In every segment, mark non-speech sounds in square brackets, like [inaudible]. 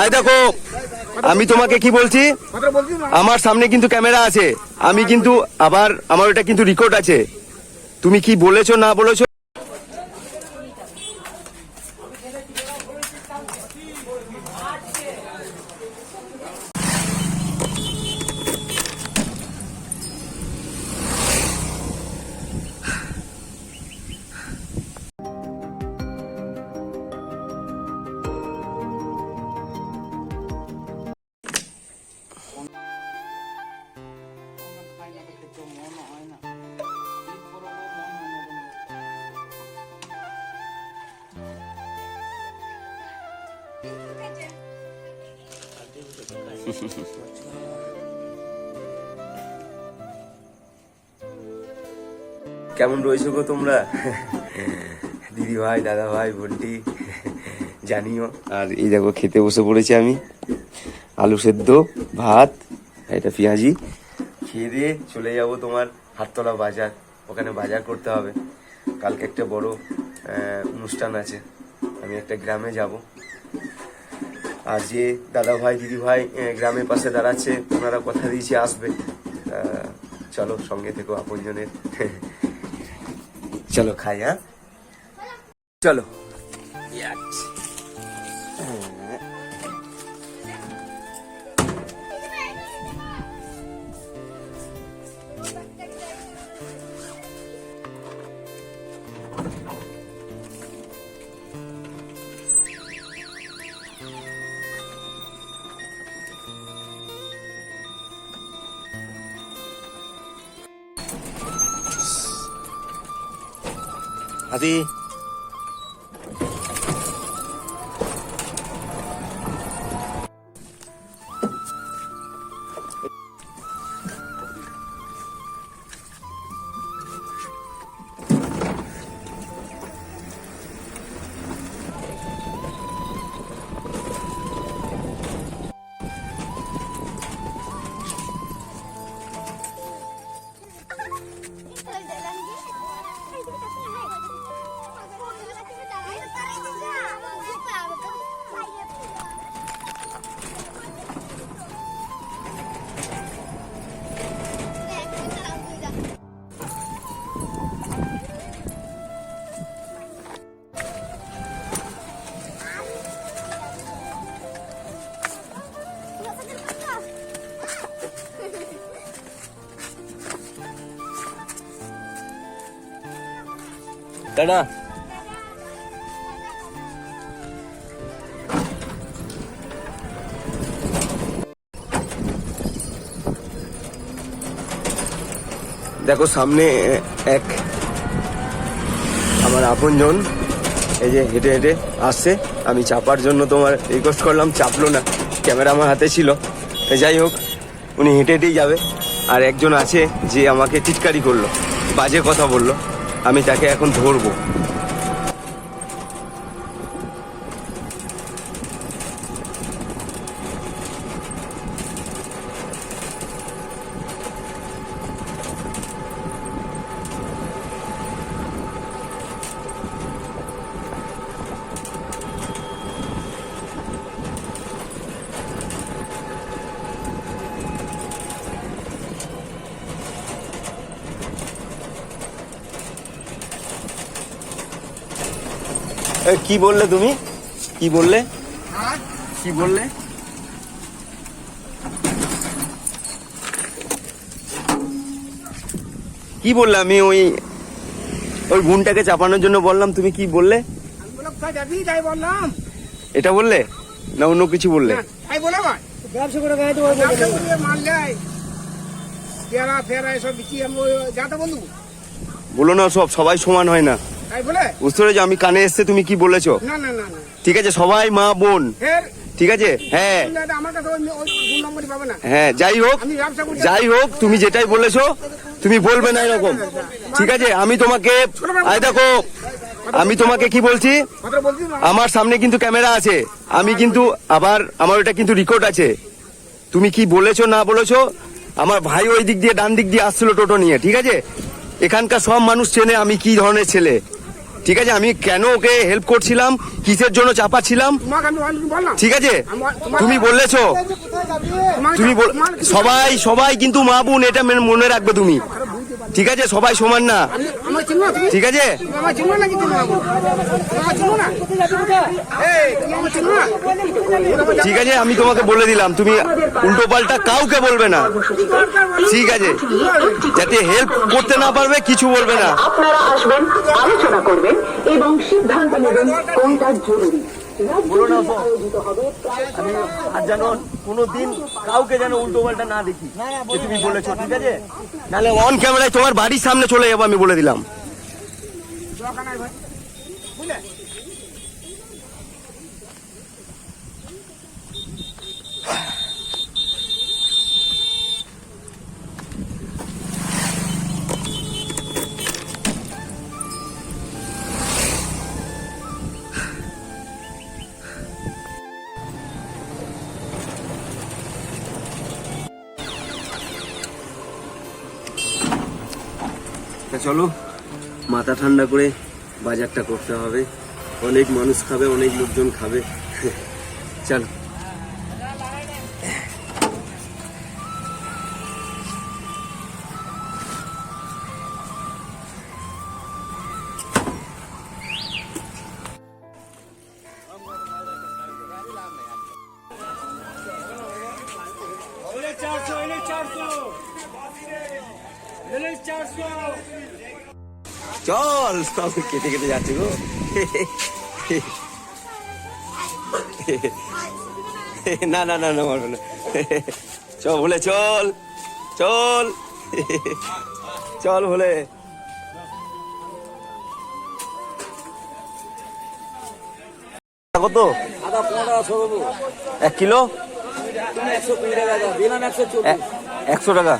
I দেখো, আমি তোমাকে কি বলছি? আমার সামনে কিন্তু ক্যামেরা আছে। আমি কিন্তু আবার, আমার ওটা কিন্তু রেকর্ড আছে। তুমি কি বলেছ, না বলেছ? কেমন রয়েছো গো তোমরা? দিদি ভাই দাদা ভাই বোনটি জানিও। আর এই দেখো খেতে বসে পড়েছি আমি। আলু সেদ্ধ ভাত এটা পেঁয়াজি। খেয়ে দিয়ে চলে যাব তোমার হাটতলা বাজার। ওখানে বাজার করতে হবে। কালকে একটা বড় অনুষ্ঠান আছে। আমি একটা গ্রামে যাব। আর যে দাদা ভাই, দিদি ভাই গ্রামের পাশে দাঁড়াচ্ছে, ওনারা কথা দিয়েছে, আসবে। চলো, সঙ্গে থেকে আপনজনের। চলো, খাই হ্যাঁ? চলো। হাতি টাটা দেখো, সামনে এক আমার আপনজন, এই যে হেঁটে হেঁটে আসছে। আমি চাপার জন্য তোমার রিকোয়েস্ট করলাম, চাপলো না। ক্যামেরা আমার হাতে ছিল। যাই হোক, উনি হেঁটে হেঁটেই যাবে। আর একজন আছে যে আমাকে টিটকারি করল, বাজে কথা বলল। আমি তাকে এখন ধরবো। কি বললে তুমি? কি বললে? কি বললে? কি বললে? আমি ওই ওই গুণটাকে চাপানোর জন্য বললাম তুমি কি বললে? এটা বললে? না অন্য কিছু বললে? বলে ব্যবসা করে না সব সবাই সমান হয় না। বুঝতে পেরেছ? আমি কানে এসছে তুমি কি বলেছ? ঠিক আছে সবাই মা বোন। ঠিক আছে? হ্যাঁ। হ্যাঁ যাই হোক যাই হোক তুমি যেটাই বলেছ তুমি বলবে না এরকম। ঠিক আছে আমি তোমাকে আই দেখো আমি তোমাকে কি বলছি? আমার সামনে কিন্তু ক্যামেরা আছে। আমি কিন্তু আবার আমার ওটা কিন্তু রেকর্ড আছে। তুমি কি বলেছ না বলেছ? আমার ভাই ওই দিক দিয়ে ডান দিক দিয়ে আসছিল টোটো নিয়ে ঠিক আছে? এখানকার সব মানুষ চেনে আমি কি ধরনের ছেলে। ঠিক আছে আমি কেন ওকে হেল্প করছিলাম? কিসের জন্য চাপাচ্ছিলাম? ঠিক আছে তুমি বলেছ। তুমি সবাই সবাই কিন্তু মা বোন এটা মনে রাখবে তুমি। ঠিক আছে সবাই সমান না? ঠিক আছে? ঠিক আছে আমি তোমাকে বলে দিলাম তুমি উল্টো পাল্টা কাউকে বলবে না। ঠিক আছে যাতে হেল্প করতে না পারবে কিছু বলবে না। আপনারা আসবেন আলোচনা করবেন এবং সিদ্ধান্ত নেবেন কোনটা জরুরি। বলো না। আমি আর যেন কোনোদিন কাউকে যেন উল্টো পাল্টা না দেখি। তুমি বলেছ ঠিক আছে? নাহলে অন ক্যামেরায় তোমার বাড়ির সামনে চলে যাব আমি বলে দিলাম। ভাই। বুঝলে? চলো মাথা ঠান্ডা করে বাজারটা করতে হবে। অনেক মানুষ খাবে অনেক লোকজন খাবে। [laughs] চল। সব কেটে কেটে যাচ্ছে গো। না না না না মারবে না। চল চল চল। চল বলে কত? আদা পনেরো টাকা এক কিলো একশো টাকা।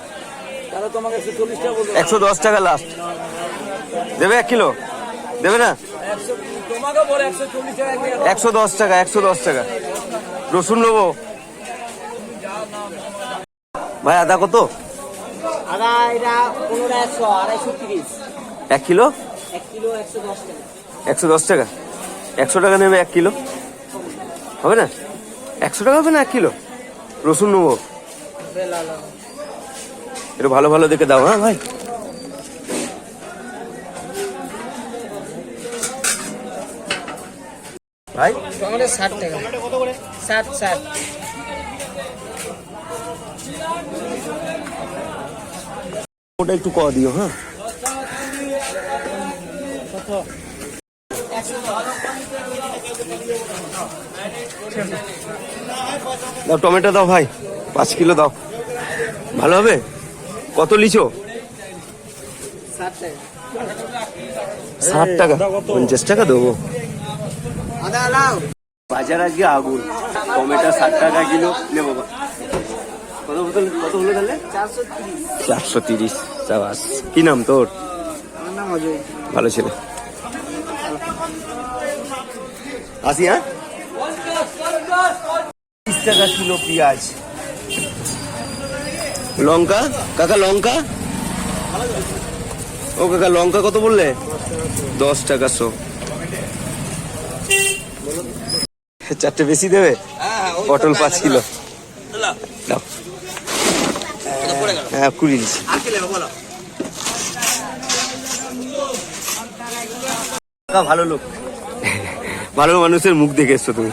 একশো দশ টাকা লাস্ট দেবে এক কিলো? দেবে না? একশো দশ টাকা একশো দশ টাকা। রসুন নেব। ভাই আদা কত? এক কিলো? একশো দশ টাকা। একশো দশ টাকা। একশো টাকা নেবে এক কিলো? হবে না? একশো টাকা হবে না এক কিলো? রসুন নেব। একটু ভালো ভালো দেখে দাও হ্যাঁ ভাই? ভাই? টমেটো ষাট টাকা। ষাট ষাট। ওটা একটু ক দিও হ্যাঁ? দাও টমেটো দাও ভাই পাঁচ কিলো দাও। ভালো হবে? কত লিচো ষাট টাকা পঞ্চাশ টাকা দেবো। বাজার আজকে আগুন। টমেটো ষাট টাকা কিলো। নেব বা- কত বোতল কত হলো তাহলে? চারশো তিরিশ চারশো তিরিশ। চাবাস। কি নাম তোর? আমার নাম অজয়। ভালো ছেলে। আসি হ্যাঁ? তিরিশ টাকা কিলো পেঁয়াজ। লঙ্কা? কাকা লঙ্কা? ও কাকা লঙ্কা কত বললে? দশ টাকা শো। চারটে বেশি দেবে? পটল পাঁচ কিলো। হ্যাঁ কুড়ি দিচ্ছি ভালো লোক। [laughs] ভালো মানুষের মুখ দেখে এসছো তুমি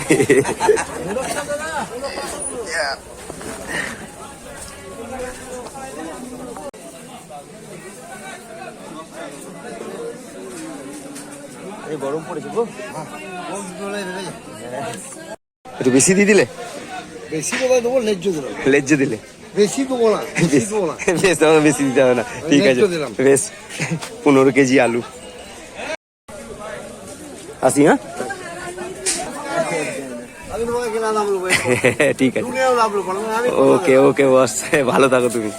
গরম পড়েছে গো। একটু বেশি দিয়ে দিলে? বেশি করে দেবো ন্যায্য দিলাম। লেজ্জে দিলে? বেশি দেবো না বেশি দেবো না। বেশ তোমাকে বেশি দিতে হবে না। ঠিক আছে। বেশ পনেরো কেজি আলু। আসি হ্যাঁ? [laughs] ঠিক আছে। ওকে ওকে বস ভালো থাকো তুমি।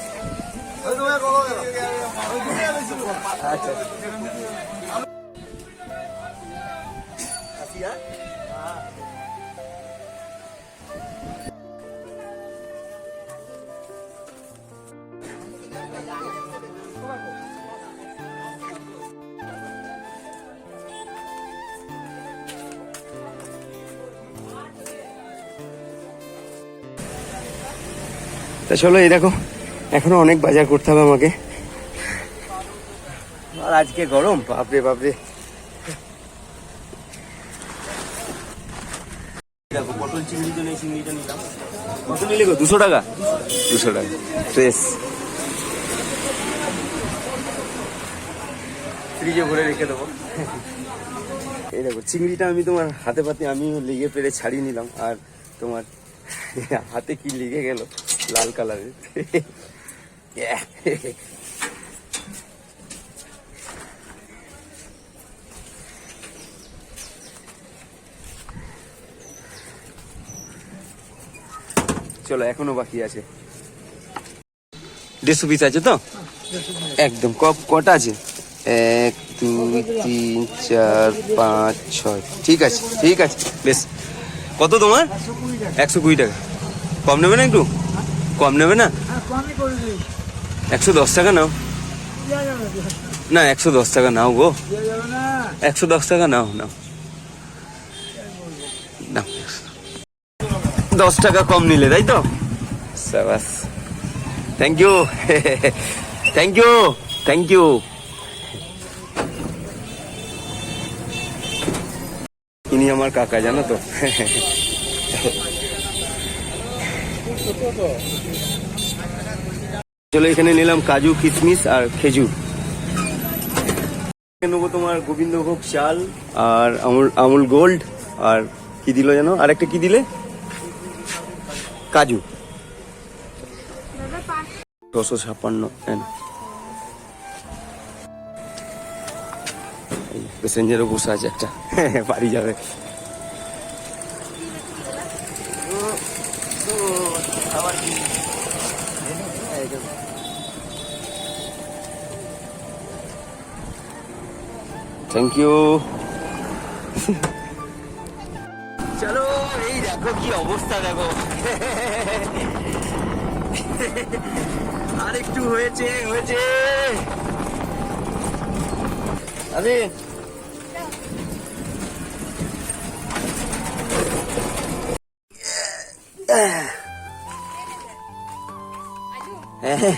তা চলো এই দেখো এখনও অনেক বাজার করতে হবে আমাকে। আর আজকে গরম বাপরে বাপরে। কত নিলে গো? দুশো টাকা? দুশো টাকা। ফ্রেশ ফ্রিজে ভরে রেখে দেবো। এই দেখো চিংড়িটা আমি তোমার হাতে পাতে আমি লেগে পেরে ছাড়িয়ে নিলাম। আর তোমার হাতে কি লেগে গেল? লাল কালারের চলো, এখনও বাকি আছে। দেড়শো পিস আছে তো? একদম, ক- কটা আছে? এক, দুই, তিন, চার, পাঁচ, ছয়। ঠিক আছে ঠিক আছে, বেশ। কত তোমার? একশো কুড়ি টাকা। কম নেবে না একটু? কম নেবে না? দিই একশো দশ টাকা নাও। না। একশো দশ টাকা নাও গো। একশো দশ টাকা নাও নাও। নাও। দশ টাকা কম নিলে তাই তো? সাবাস। Thank you thank you thank you ইনি আমার কাকা জানো তো? [laughs] চলো এখানে নিলাম কাজু, কিশমিশ আর খেজুর। নেব তোমার গোবিন্দভোগ চাল আর আমুল আমুল গোল্ড আর কি দিল জানো? আর একটা কি দিলে? কাজু। ছশো ছাপ্পান্ন প্যাসেঞ্জারও বসে আছে একটা। বাড়ি যাবে। থ্যাংক ইউ চলো এই দেখো কি অবস্থা দেখো। আর একটু হয়েছে হয়েছে। আরে। হ্যাঁ